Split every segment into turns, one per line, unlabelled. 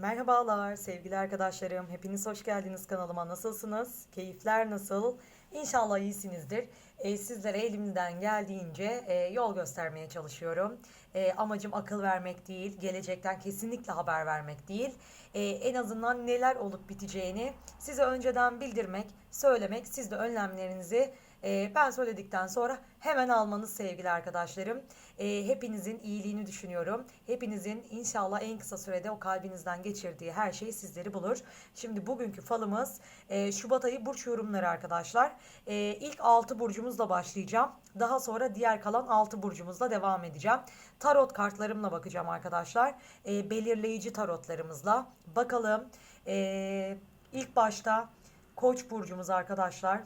Merhabalar sevgili arkadaşlarım. Hepiniz hoş geldiniz kanalıma. Nasılsınız? Keyifler nasıl? İnşallah iyisinizdir. Ee, sizlere elimden geldiğince e, yol göstermeye çalışıyorum. E, amacım akıl vermek değil, gelecekten kesinlikle haber vermek değil. E, en azından neler olup biteceğini size önceden bildirmek, söylemek, siz de önlemlerinizi e, ben söyledikten sonra hemen almanız sevgili arkadaşlarım. E, hepinizin iyiliğini düşünüyorum. Hepinizin inşallah en kısa sürede o kalbinizden geçirdiği her şey sizleri bulur. Şimdi bugünkü falımız e, Şubat ayı burç yorumları arkadaşlar. E, ilk 6 burcumuzla başlayacağım. Daha sonra diğer kalan 6 burcumuzla devam edeceğim. Tarot kartlarımla bakacağım arkadaşlar. E, belirleyici tarotlarımızla. Bakalım e, ilk başta Koç burcumuz arkadaşlar.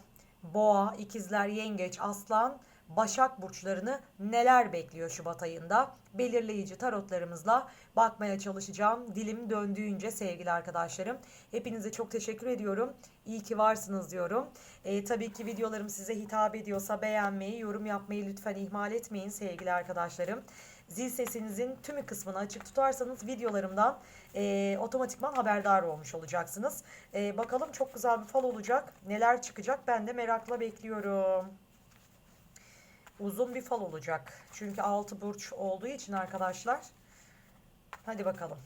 Boğa, ikizler, yengeç, aslan, başak burçlarını neler bekliyor Şubat ayında? Belirleyici tarotlarımızla bakmaya çalışacağım. Dilim döndüğünce sevgili arkadaşlarım. Hepinize çok teşekkür ediyorum. İyi ki varsınız diyorum. Ee, tabii ki videolarım size hitap ediyorsa beğenmeyi, yorum yapmayı lütfen ihmal etmeyin sevgili arkadaşlarım. Zil sesinizin tümü kısmını açık tutarsanız videolarımdan e, otomatikman haberdar olmuş olacaksınız. E, bakalım çok güzel bir fal olacak. Neler çıkacak ben de merakla bekliyorum. Uzun bir fal olacak. Çünkü 6 burç olduğu için arkadaşlar. Hadi bakalım.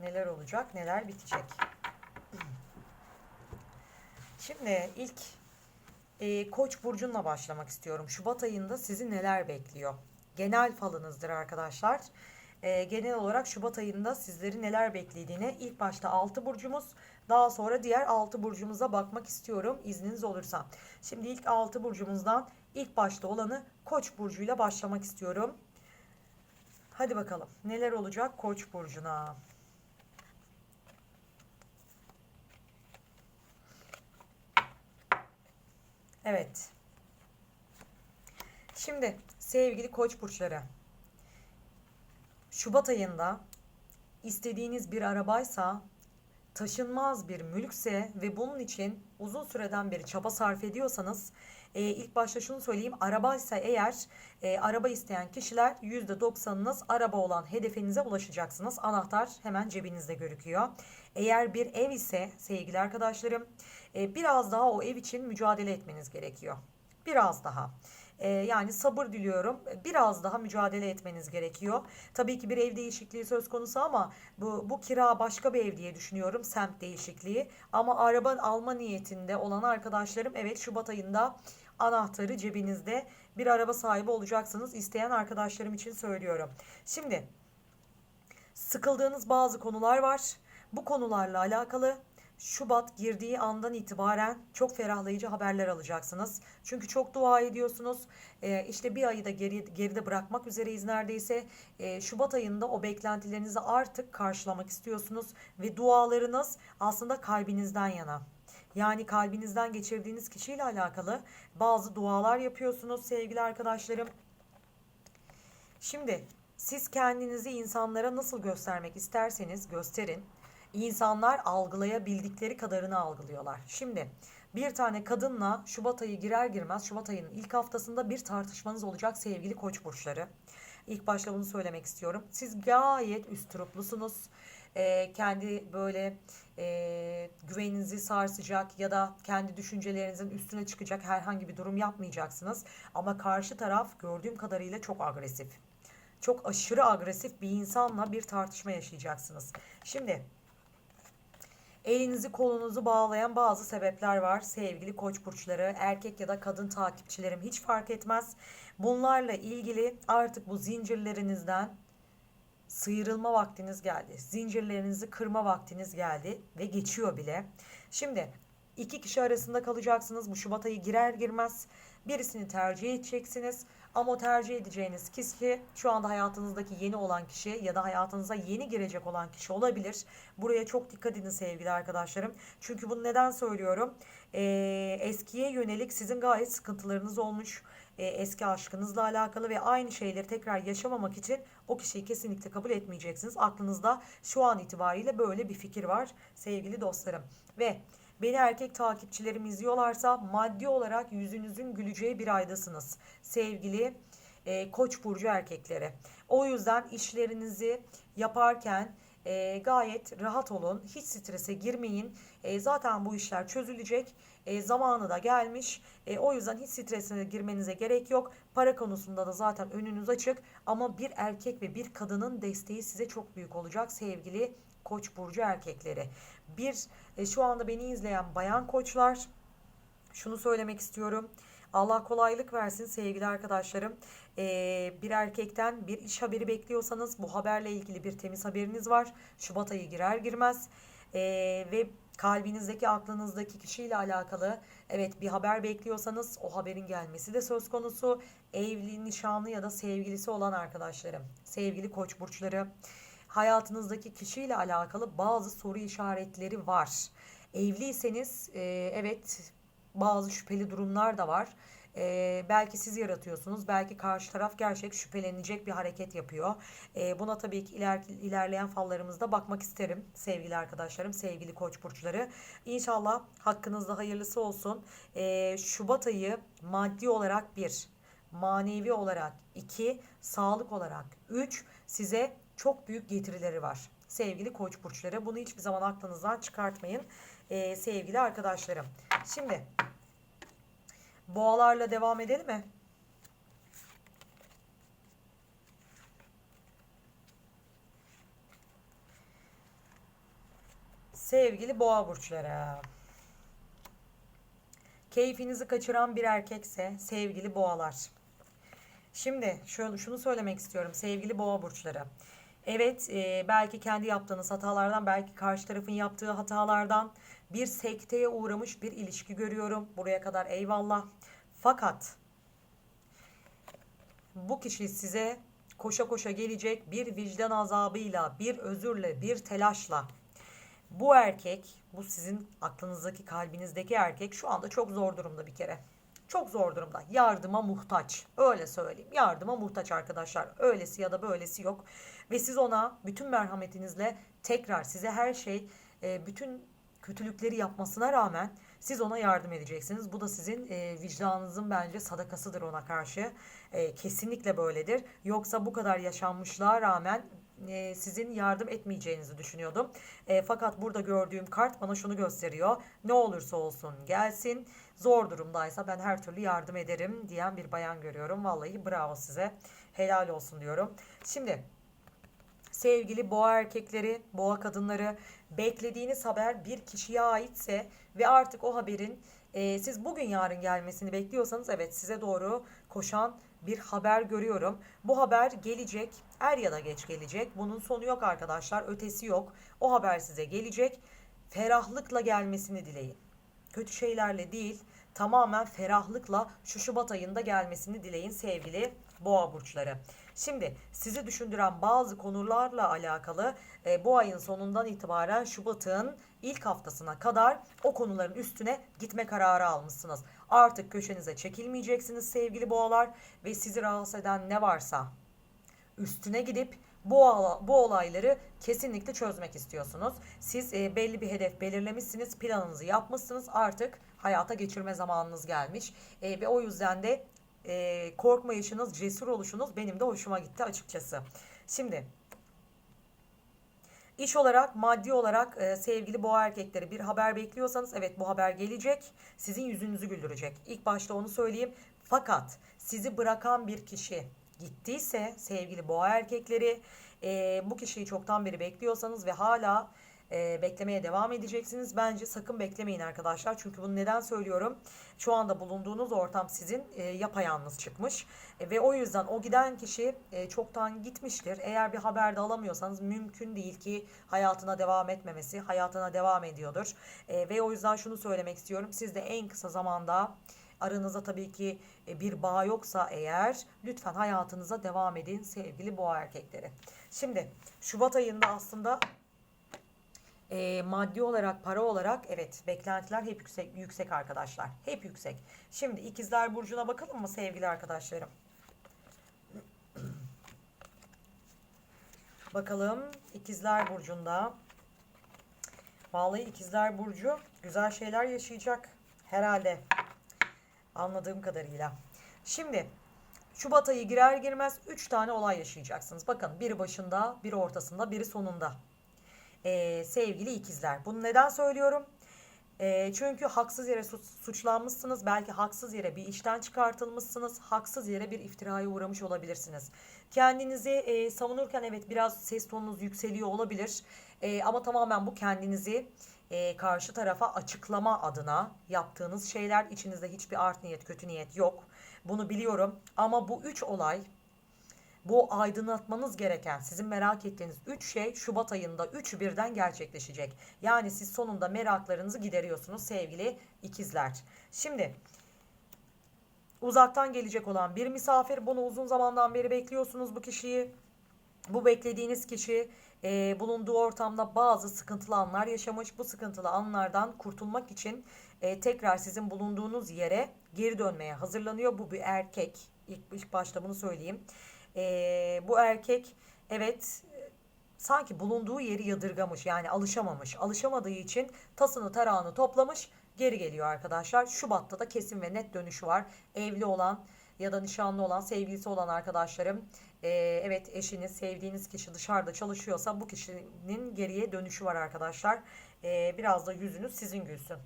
Neler olacak, neler bitecek. Şimdi ilk e, Koç burcunla başlamak istiyorum. Şubat ayında sizi neler bekliyor? Genel falınızdır arkadaşlar. E, genel olarak Şubat ayında sizleri neler beklediğine ilk başta 6 burcumuz, daha sonra diğer 6 burcumuza bakmak istiyorum izniniz olursa. Şimdi ilk 6 burcumuzdan ilk başta olanı Koç burcuyla başlamak istiyorum. Hadi bakalım neler olacak Koç burcuna? Evet. Şimdi sevgili koç burçları. Şubat ayında istediğiniz bir arabaysa, taşınmaz bir mülkse ve bunun için uzun süreden beri çaba sarf ediyorsanız e, ilk başta şunu söyleyeyim arabaysa eğer e, araba isteyen kişiler %90'ınız araba olan hedefinize ulaşacaksınız. Anahtar hemen cebinizde görüküyor. Eğer bir ev ise sevgili arkadaşlarım e, biraz daha o ev için mücadele etmeniz gerekiyor. Biraz daha. E, yani sabır diliyorum. Biraz daha mücadele etmeniz gerekiyor. Tabii ki bir ev değişikliği söz konusu ama bu, bu kira başka bir ev diye düşünüyorum. Semt değişikliği. Ama araba alma niyetinde olan arkadaşlarım evet Şubat ayında anahtarı cebinizde bir araba sahibi olacaksınız. İsteyen arkadaşlarım için söylüyorum. Şimdi sıkıldığınız bazı konular var. Bu konularla alakalı Şubat girdiği andan itibaren çok ferahlayıcı haberler alacaksınız. Çünkü çok dua ediyorsunuz. Ee, işte bir ayı da geri, geride bırakmak üzereyiz neredeyse. Ee, Şubat ayında o beklentilerinizi artık karşılamak istiyorsunuz. Ve dualarınız aslında kalbinizden yana. Yani kalbinizden geçirdiğiniz kişiyle alakalı bazı dualar yapıyorsunuz sevgili arkadaşlarım. Şimdi siz kendinizi insanlara nasıl göstermek isterseniz gösterin. İnsanlar algılayabildikleri kadarını algılıyorlar. Şimdi bir tane kadınla Şubat ayı girer girmez Şubat ayının ilk haftasında bir tartışmanız olacak sevgili koç burçları. İlk başta bunu söylemek istiyorum. Siz gayet üstüruplusunuz. Ee, kendi böyle e, güveninizi sarsacak ya da kendi düşüncelerinizin üstüne çıkacak herhangi bir durum yapmayacaksınız. Ama karşı taraf gördüğüm kadarıyla çok agresif. Çok aşırı agresif bir insanla bir tartışma yaşayacaksınız. Şimdi Elinizi kolunuzu bağlayan bazı sebepler var sevgili koç burçları, erkek ya da kadın takipçilerim hiç fark etmez. Bunlarla ilgili artık bu zincirlerinizden sıyrılma vaktiniz geldi. Zincirlerinizi kırma vaktiniz geldi ve geçiyor bile. Şimdi iki kişi arasında kalacaksınız. Bu Şubat ayı girer girmez birisini tercih edeceksiniz. Ama tercih edeceğiniz kişi şu anda hayatınızdaki yeni olan kişi ya da hayatınıza yeni girecek olan kişi olabilir. Buraya çok dikkat edin sevgili arkadaşlarım. Çünkü bunu neden söylüyorum? Ee, eskiye yönelik sizin gayet sıkıntılarınız olmuş. Ee, eski aşkınızla alakalı ve aynı şeyleri tekrar yaşamamak için o kişiyi kesinlikle kabul etmeyeceksiniz. Aklınızda şu an itibariyle böyle bir fikir var sevgili dostlarım. Ve Beni erkek takipçilerim izliyorlarsa maddi olarak yüzünüzün güleceği bir aydasınız. Sevgili e, Koç burcu erkekleri. O yüzden işlerinizi yaparken e, gayet rahat olun. Hiç strese girmeyin. E, zaten bu işler çözülecek. E, zamanı da gelmiş. E, o yüzden hiç strese girmenize gerek yok. Para konusunda da zaten önünüz açık. Ama bir erkek ve bir kadının desteği size çok büyük olacak sevgili Koç burcu erkekleri. Bir e, şu anda beni izleyen bayan koçlar şunu söylemek istiyorum. Allah kolaylık versin sevgili arkadaşlarım. Ee, bir erkekten bir iş haberi bekliyorsanız bu haberle ilgili bir temiz haberiniz var. Şubat ayı girer girmez ee, ve kalbinizdeki aklınızdaki kişiyle alakalı evet bir haber bekliyorsanız o haberin gelmesi de söz konusu. Evli, nişanlı ya da sevgilisi olan arkadaşlarım, sevgili koç burçları hayatınızdaki kişiyle alakalı bazı soru işaretleri var. Evliyseniz e, evet bazı şüpheli durumlar da var. Ee, belki siz yaratıyorsunuz, belki karşı taraf gerçek şüphelenecek bir hareket yapıyor. Ee, buna tabii ki iler, ilerleyen fallarımızda bakmak isterim sevgili arkadaşlarım, sevgili koç burçları. İnşallah hakkınızda hayırlısı olsun. Ee, Şubat ayı maddi olarak bir, manevi olarak iki, sağlık olarak üç, size çok büyük getirileri var. Sevgili koç burçları bunu hiçbir zaman aklınızdan çıkartmayın ee, sevgili arkadaşlarım. Şimdi boğalarla devam edelim mi? Sevgili boğa burçları. Keyfinizi kaçıran bir erkekse sevgili boğalar. Şimdi şöyle şunu söylemek istiyorum sevgili boğa burçları. Evet e, belki kendi yaptığınız hatalardan belki karşı tarafın yaptığı hatalardan bir sekteye uğramış bir ilişki görüyorum. Buraya kadar eyvallah. Fakat bu kişi size koşa koşa gelecek bir vicdan azabıyla, bir özürle, bir telaşla. Bu erkek, bu sizin aklınızdaki, kalbinizdeki erkek şu anda çok zor durumda bir kere. Çok zor durumda. Yardıma muhtaç. Öyle söyleyeyim. Yardıma muhtaç arkadaşlar. Öylesi ya da böylesi yok. Ve siz ona bütün merhametinizle tekrar size her şey, e, bütün kötülükleri yapmasına rağmen siz ona yardım edeceksiniz. Bu da sizin e, vicdanınızın bence sadakasıdır ona karşı. E, kesinlikle böyledir. Yoksa bu kadar yaşanmışlığa rağmen e, sizin yardım etmeyeceğinizi düşünüyordum. E, fakat burada gördüğüm kart bana şunu gösteriyor. Ne olursa olsun gelsin. Zor durumdaysa ben her türlü yardım ederim diyen bir bayan görüyorum. Vallahi bravo size. Helal olsun diyorum. Şimdi sevgili boğa erkekleri, boğa kadınları beklediğiniz haber bir kişiye aitse ve artık o haberin e, siz bugün yarın gelmesini bekliyorsanız evet size doğru koşan bir haber görüyorum. Bu haber gelecek. Er ya da geç gelecek. Bunun sonu yok arkadaşlar. Ötesi yok. O haber size gelecek. Ferahlıkla gelmesini dileyin. Kötü şeylerle değil, tamamen ferahlıkla şu Şubat ayında gelmesini dileyin sevgili boğa burçları. Şimdi sizi düşündüren bazı konularla alakalı e, bu ayın sonundan itibaren Şubat'ın ilk haftasına kadar o konuların üstüne gitme kararı almışsınız. Artık köşenize çekilmeyeceksiniz sevgili boğalar ve sizi rahatsız eden ne varsa üstüne gidip bu, bu olayları kesinlikle çözmek istiyorsunuz. Siz e, belli bir hedef belirlemişsiniz, planınızı yapmışsınız. Artık hayata geçirme zamanınız gelmiş. E, ve o yüzden de e, korkmayışınız, cesur oluşunuz benim de hoşuma gitti açıkçası. Şimdi iş olarak, maddi olarak e, sevgili boğa erkekleri bir haber bekliyorsanız evet bu haber gelecek. Sizin yüzünüzü güldürecek. İlk başta onu söyleyeyim. Fakat sizi bırakan bir kişi gittiyse sevgili boğa erkekleri e, bu kişiyi çoktan beri bekliyorsanız ve hala e, beklemeye devam edeceksiniz. Bence sakın beklemeyin arkadaşlar. Çünkü bunu neden söylüyorum? Şu anda bulunduğunuz ortam sizin e, yapayalnız çıkmış. E, ve o yüzden o giden kişi e, çoktan gitmiştir. Eğer bir haber de alamıyorsanız mümkün değil ki hayatına devam etmemesi. Hayatına devam ediyordur. E, ve o yüzden şunu söylemek istiyorum. Siz de en kısa zamanda aranızda tabii ki e, bir bağ yoksa eğer lütfen hayatınıza devam edin sevgili boğa erkekleri. Şimdi Şubat ayında aslında e, maddi olarak, para olarak evet beklentiler hep yüksek, yüksek arkadaşlar. Hep yüksek. Şimdi ikizler burcuna bakalım mı sevgili arkadaşlarım? Bakalım ikizler burcunda. Vallahi ikizler burcu güzel şeyler yaşayacak herhalde. Anladığım kadarıyla. Şimdi Şubat ayı girer girmez 3 tane olay yaşayacaksınız. Bakın biri başında, biri ortasında, biri sonunda. Ee, sevgili ikizler. Bunu neden söylüyorum? Ee, çünkü haksız yere suç- suçlanmışsınız. Belki haksız yere bir işten çıkartılmışsınız. Haksız yere bir iftiraya uğramış olabilirsiniz. Kendinizi e, savunurken evet biraz ses tonunuz yükseliyor olabilir. E, ama tamamen bu kendinizi e, karşı tarafa açıklama adına yaptığınız şeyler. içinizde hiçbir art niyet, kötü niyet yok. Bunu biliyorum. Ama bu üç olay bu aydınlatmanız gereken, sizin merak ettiğiniz 3 şey Şubat ayında 3'ü birden gerçekleşecek. Yani siz sonunda meraklarınızı gideriyorsunuz sevgili ikizler. Şimdi uzaktan gelecek olan bir misafir, bunu uzun zamandan beri bekliyorsunuz bu kişiyi. Bu beklediğiniz kişi e, bulunduğu ortamda bazı sıkıntılı anlar yaşamış. Bu sıkıntılı anlardan kurtulmak için e, tekrar sizin bulunduğunuz yere geri dönmeye hazırlanıyor. Bu bir erkek. İlk, ilk başta bunu söyleyeyim. E, bu erkek evet sanki bulunduğu yeri yadırgamış yani alışamamış. Alışamadığı için tasını tarağını toplamış geri geliyor arkadaşlar. Şubat'ta da kesin ve net dönüşü var. Evli olan ya da nişanlı olan, sevgilisi olan arkadaşlarım e, evet eşiniz, sevdiğiniz kişi dışarıda çalışıyorsa bu kişinin geriye dönüşü var arkadaşlar. E, biraz da yüzünüz sizin gülsün.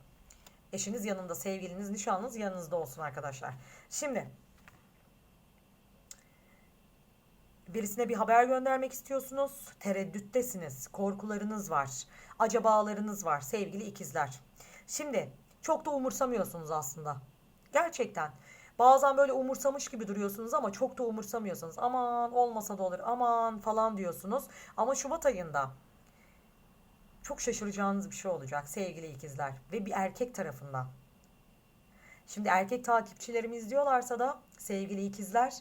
Eşiniz yanında, sevgiliniz, nişanlınız yanınızda olsun arkadaşlar. Şimdi birisine bir haber göndermek istiyorsunuz. Tereddüttesiniz. Korkularınız var. Acabalarınız var sevgili ikizler. Şimdi çok da umursamıyorsunuz aslında. Gerçekten. Bazen böyle umursamış gibi duruyorsunuz ama çok da umursamıyorsunuz. Aman olmasa da olur aman falan diyorsunuz. Ama Şubat ayında çok şaşıracağınız bir şey olacak sevgili ikizler. Ve bir erkek tarafından. Şimdi erkek takipçilerimi izliyorlarsa da sevgili ikizler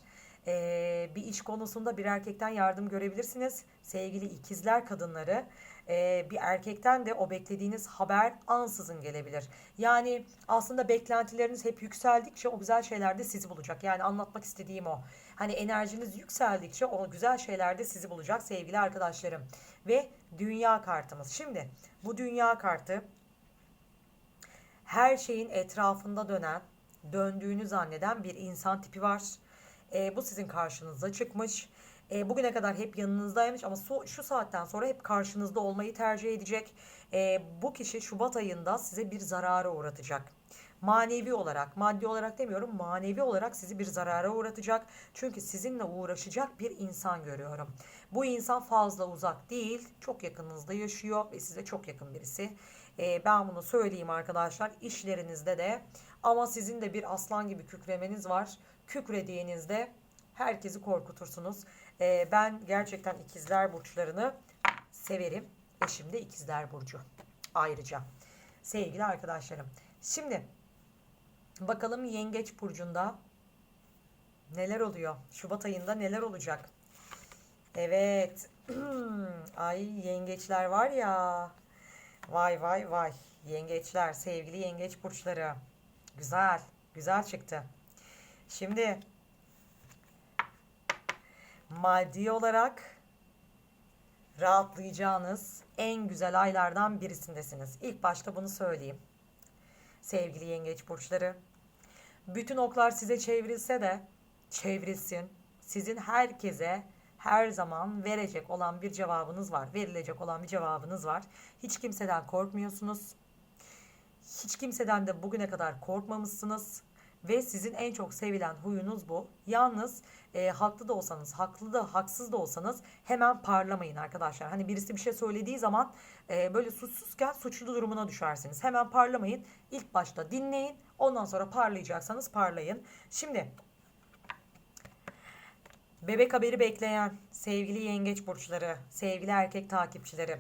eee, bir iş konusunda bir erkekten yardım görebilirsiniz. Sevgili ikizler kadınları eee, bir erkekten de o beklediğiniz haber ansızın gelebilir. Yani aslında beklentileriniz hep yükseldikçe o güzel şeyler de sizi bulacak. Yani anlatmak istediğim o. Hani enerjiniz yükseldikçe o güzel şeyler de sizi bulacak sevgili arkadaşlarım. Ve dünya kartımız. Şimdi bu dünya kartı her şeyin etrafında dönen, döndüğünü zanneden bir insan tipi var. E, bu sizin karşınıza çıkmış. E, bugüne kadar hep yanınızdaymış ama su- şu saatten sonra hep karşınızda olmayı tercih edecek. E, bu kişi Şubat ayında size bir zarara uğratacak. Manevi olarak, maddi olarak demiyorum, manevi olarak sizi bir zarara uğratacak. Çünkü sizinle uğraşacak bir insan görüyorum. Bu insan fazla uzak değil, çok yakınınızda yaşıyor ve size çok yakın birisi. Ee, ben bunu söyleyeyim arkadaşlar. İşlerinizde de ama sizin de bir aslan gibi kükremeniz var. Kükrediğinizde herkesi korkutursunuz. Ee, ben gerçekten ikizler burçlarını severim. Eşim de ikizler burcu. Ayrıca. Sevgili arkadaşlarım. Şimdi bakalım yengeç burcunda neler oluyor? Şubat ayında neler olacak? Evet. Ay yengeçler var ya. Vay vay vay. Yengeçler, sevgili yengeç burçları. Güzel, güzel çıktı. Şimdi maddi olarak rahatlayacağınız en güzel aylardan birisindesiniz. İlk başta bunu söyleyeyim. Sevgili yengeç burçları. Bütün oklar size çevrilse de çevrilsin. Sizin herkese her zaman verecek olan bir cevabınız var. Verilecek olan bir cevabınız var. Hiç kimseden korkmuyorsunuz. Hiç kimseden de bugüne kadar korkmamışsınız. Ve sizin en çok sevilen huyunuz bu. Yalnız e, haklı da olsanız, haklı da haksız da olsanız hemen parlamayın arkadaşlar. Hani birisi bir şey söylediği zaman e, böyle suçsuzken suçlu durumuna düşersiniz. Hemen parlamayın. İlk başta dinleyin. Ondan sonra parlayacaksanız parlayın. Şimdi Bebek haberi bekleyen sevgili yengeç burçları, sevgili erkek takipçileri.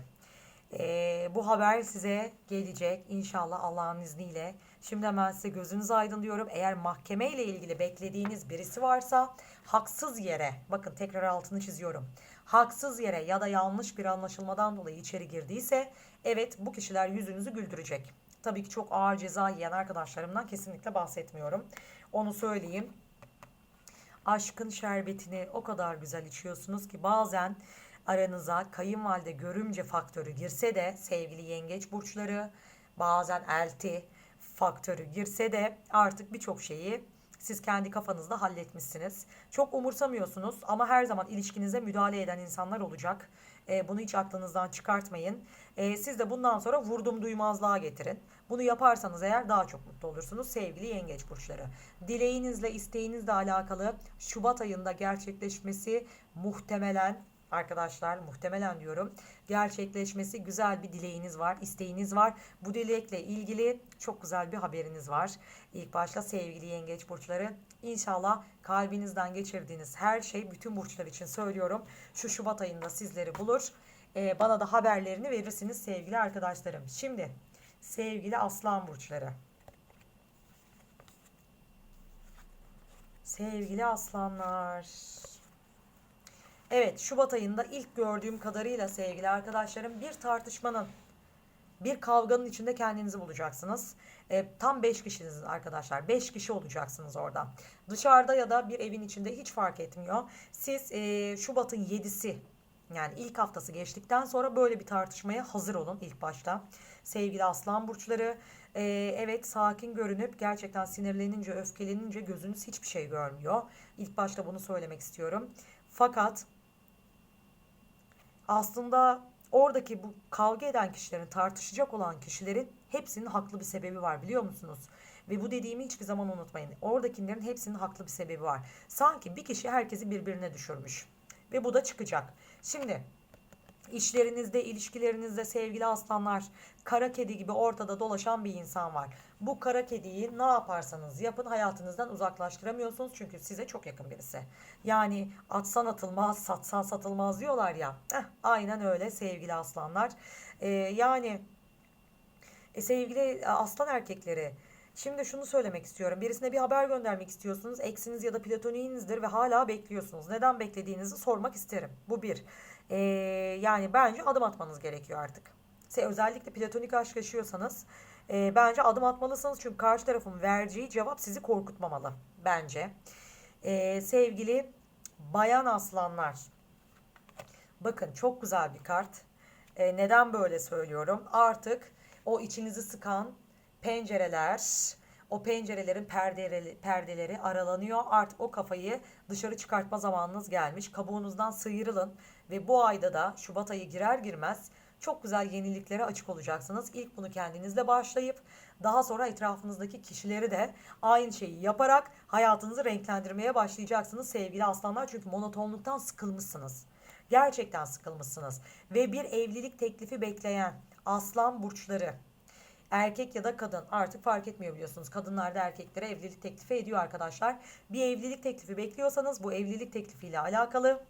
Ee, bu haber size gelecek inşallah Allah'ın izniyle. Şimdi hemen size gözünüz aydın diyorum. Eğer mahkeme ile ilgili beklediğiniz birisi varsa haksız yere, bakın tekrar altını çiziyorum. Haksız yere ya da yanlış bir anlaşılmadan dolayı içeri girdiyse evet bu kişiler yüzünüzü güldürecek. Tabii ki çok ağır ceza yiyen arkadaşlarımdan kesinlikle bahsetmiyorum. Onu söyleyeyim aşkın şerbetini o kadar güzel içiyorsunuz ki bazen aranıza kayınvalide görümce faktörü girse de sevgili yengeç burçları bazen elti faktörü girse de artık birçok şeyi Siz kendi kafanızda halletmişsiniz. Çok umursamıyorsunuz ama her zaman ilişkinize müdahale eden insanlar olacak. E, bunu hiç aklınızdan çıkartmayın. E, siz de bundan sonra vurdum duymazlığa getirin. Bunu yaparsanız eğer daha çok mutlu olursunuz sevgili yengeç burçları. Dileğinizle isteğinizle alakalı Şubat ayında gerçekleşmesi muhtemelen arkadaşlar muhtemelen diyorum gerçekleşmesi güzel bir dileğiniz var, isteğiniz var. Bu dilekle ilgili çok güzel bir haberiniz var. İlk başta sevgili yengeç burçları inşallah kalbinizden geçirdiğiniz her şey bütün burçlar için söylüyorum. Şu Şubat ayında sizleri bulur. Ee, bana da haberlerini verirsiniz sevgili arkadaşlarım. Şimdi sevgili aslan burçları. Sevgili aslanlar. Evet Şubat ayında ilk gördüğüm kadarıyla sevgili arkadaşlarım bir tartışmanın bir kavganın içinde kendinizi bulacaksınız. E, tam 5 kişisiniz arkadaşlar. 5 kişi olacaksınız orada. Dışarıda ya da bir evin içinde hiç fark etmiyor. Siz e, Şubat'ın 7'si yani ilk haftası geçtikten sonra böyle bir tartışmaya hazır olun ilk başta. Sevgili aslan burçları e, evet sakin görünüp gerçekten sinirlenince öfkelenince gözünüz hiçbir şey görmüyor. İlk başta bunu söylemek istiyorum. Fakat aslında oradaki bu kavga eden kişilerin, tartışacak olan kişilerin hepsinin haklı bir sebebi var biliyor musunuz? Ve bu dediğimi hiçbir zaman unutmayın. Oradakilerin hepsinin haklı bir sebebi var. Sanki bir kişi herkesi birbirine düşürmüş. Ve bu da çıkacak. Şimdi İşlerinizde, ilişkilerinizde sevgili aslanlar, kara kedi gibi ortada dolaşan bir insan var. Bu kara kediyi ne yaparsanız yapın hayatınızdan uzaklaştıramıyorsunuz çünkü size çok yakın birisi. Yani atsan atılmaz, satsan satılmaz diyorlar ya. Eh, aynen öyle sevgili aslanlar. Ee, yani e, sevgili aslan erkekleri Şimdi şunu söylemek istiyorum. Birisine bir haber göndermek istiyorsunuz. Eksiniz ya da platoniğinizdir ve hala bekliyorsunuz. Neden beklediğinizi sormak isterim. Bu bir. Ee, yani bence adım atmanız gerekiyor artık. Se özellikle platonik aşk yaşıyorsanız e, bence adım atmalısınız. Çünkü karşı tarafın vereceği cevap sizi korkutmamalı. Bence. Ee, sevgili bayan aslanlar. Bakın çok güzel bir kart. Ee, neden böyle söylüyorum? Artık o içinizi sıkan pencereler, o pencerelerin perdeleri, perdeleri aralanıyor. Artık o kafayı dışarı çıkartma zamanınız gelmiş. Kabuğunuzdan sıyrılın ve bu ayda da Şubat ayı girer girmez çok güzel yeniliklere açık olacaksınız. İlk bunu kendinizle başlayıp daha sonra etrafınızdaki kişileri de aynı şeyi yaparak hayatınızı renklendirmeye başlayacaksınız sevgili aslanlar. Çünkü monotonluktan sıkılmışsınız. Gerçekten sıkılmışsınız. Ve bir evlilik teklifi bekleyen aslan burçları erkek ya da kadın artık fark etmiyor biliyorsunuz. Kadınlar da erkeklere evlilik teklifi ediyor arkadaşlar. Bir evlilik teklifi bekliyorsanız bu evlilik teklifiyle alakalı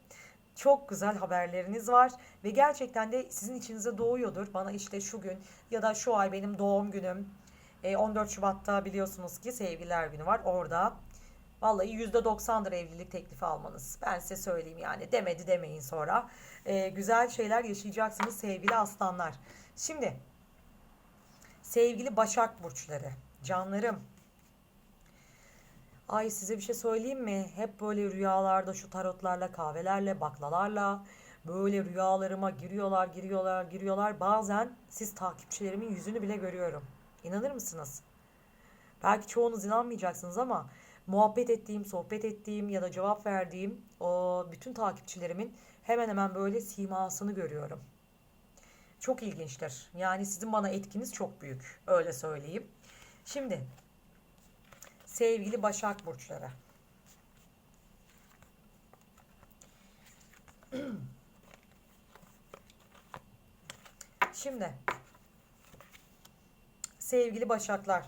çok güzel haberleriniz var ve gerçekten de sizin içinize doğuyordur. Bana işte şu gün ya da şu ay benim doğum günüm 14 e, Şubat'ta biliyorsunuz ki sevgililer günü var orada. Vallahi %90'dır evlilik teklifi almanız. Ben size söyleyeyim yani demedi demeyin sonra. Ee, güzel şeyler yaşayacaksınız sevgili aslanlar. Şimdi Sevgili Başak Burçları, canlarım. Ay size bir şey söyleyeyim mi? Hep böyle rüyalarda şu tarotlarla, kahvelerle, baklalarla böyle rüyalarıma giriyorlar, giriyorlar, giriyorlar. Bazen siz takipçilerimin yüzünü bile görüyorum. İnanır mısınız? Belki çoğunuz inanmayacaksınız ama muhabbet ettiğim, sohbet ettiğim ya da cevap verdiğim o bütün takipçilerimin hemen hemen böyle simasını görüyorum çok ilginçtir. Yani sizin bana etkiniz çok büyük. Öyle söyleyeyim. Şimdi sevgili Başak Burçları. Şimdi sevgili Başaklar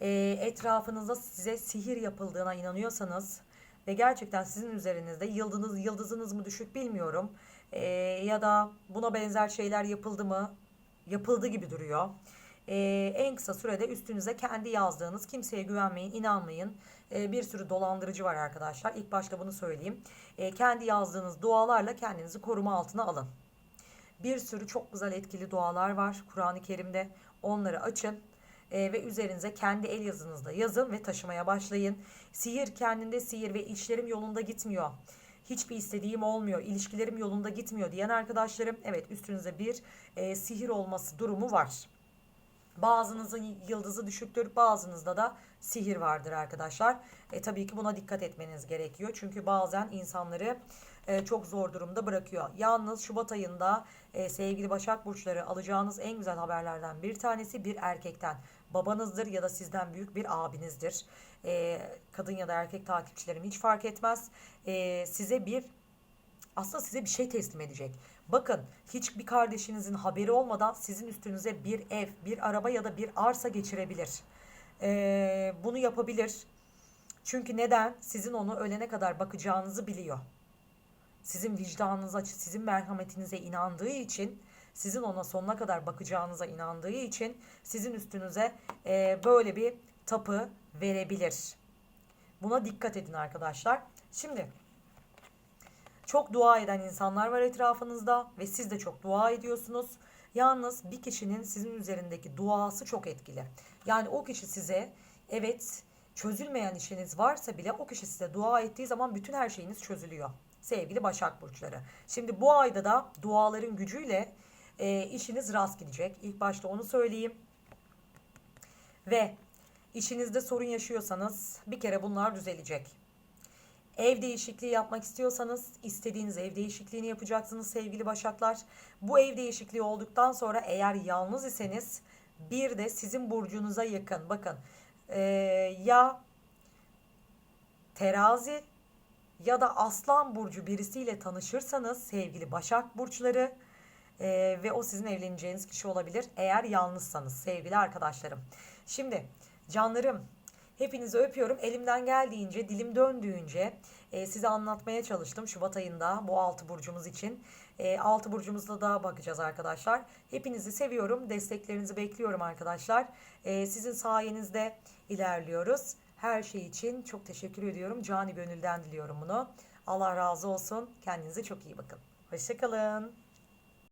e, etrafınızda size sihir yapıldığına inanıyorsanız ve gerçekten sizin üzerinizde yıldızınız, yıldızınız mı düşük bilmiyorum e, ya da buna benzer şeyler yapıldı mı? Yapıldı gibi duruyor. E, en kısa sürede üstünüze kendi yazdığınız kimseye güvenmeyin, inanmayın. E, bir sürü dolandırıcı var arkadaşlar. İlk başta bunu söyleyeyim. E, kendi yazdığınız dualarla kendinizi koruma altına alın. Bir sürü çok güzel etkili dualar var Kur'an-ı Kerim'de. Onları açın e, ve üzerinize kendi el yazınızla yazın ve taşımaya başlayın. Sihir kendinde sihir ve işlerim yolunda gitmiyor hiçbir istediğim olmuyor, ilişkilerim yolunda gitmiyor diyen arkadaşlarım evet üstünüze bir e, sihir olması durumu var. Bazınızın yıldızı düşüktür, bazınızda da sihir vardır arkadaşlar. E, tabii ki buna dikkat etmeniz gerekiyor. Çünkü bazen insanları e, çok zor durumda bırakıyor. Yalnız Şubat ayında e, sevgili Başak Burçları alacağınız en güzel haberlerden bir tanesi bir erkekten. Babanızdır ya da sizden büyük bir abinizdir. E, kadın ya da erkek takipçilerim hiç fark etmez. E, size bir aslında size bir şey teslim edecek. Bakın hiçbir kardeşinizin haberi olmadan sizin üstünüze bir ev, bir araba ya da bir arsa geçirebilir. Ee, bunu yapabilir. Çünkü neden? Sizin onu ölene kadar bakacağınızı biliyor. Sizin vicdanınıza, sizin merhametinize inandığı için, sizin ona sonuna kadar bakacağınıza inandığı için sizin üstünüze e, böyle bir tapı verebilir. Buna dikkat edin arkadaşlar. Şimdi çok dua eden insanlar var etrafınızda ve siz de çok dua ediyorsunuz. Yalnız bir kişinin sizin üzerindeki duası çok etkili. Yani o kişi size evet çözülmeyen işiniz varsa bile o kişi size dua ettiği zaman bütün her şeyiniz çözülüyor. Sevgili Başak Burçları. Şimdi bu ayda da duaların gücüyle e, işiniz rast gidecek. İlk başta onu söyleyeyim. Ve işinizde sorun yaşıyorsanız bir kere bunlar düzelecek. Ev değişikliği yapmak istiyorsanız istediğiniz ev değişikliğini yapacaksınız sevgili Başaklar. Bu ev değişikliği olduktan sonra eğer yalnız iseniz bir de sizin burcunuza yakın. Bakın ee, ya terazi ya da aslan burcu birisiyle tanışırsanız sevgili Başak Burçları ee, ve o sizin evleneceğiniz kişi olabilir eğer yalnızsanız sevgili arkadaşlarım. Şimdi canlarım Hepinizi öpüyorum. Elimden geldiğince, dilim döndüğünce e, size anlatmaya çalıştım Şubat ayında bu altı burcumuz için. E, altı burcumuzda da bakacağız arkadaşlar. Hepinizi seviyorum. Desteklerinizi bekliyorum arkadaşlar. E, sizin sayenizde ilerliyoruz. Her şey için çok teşekkür ediyorum. Cani gönülden diliyorum bunu. Allah razı olsun. Kendinize çok iyi bakın. Hoşçakalın.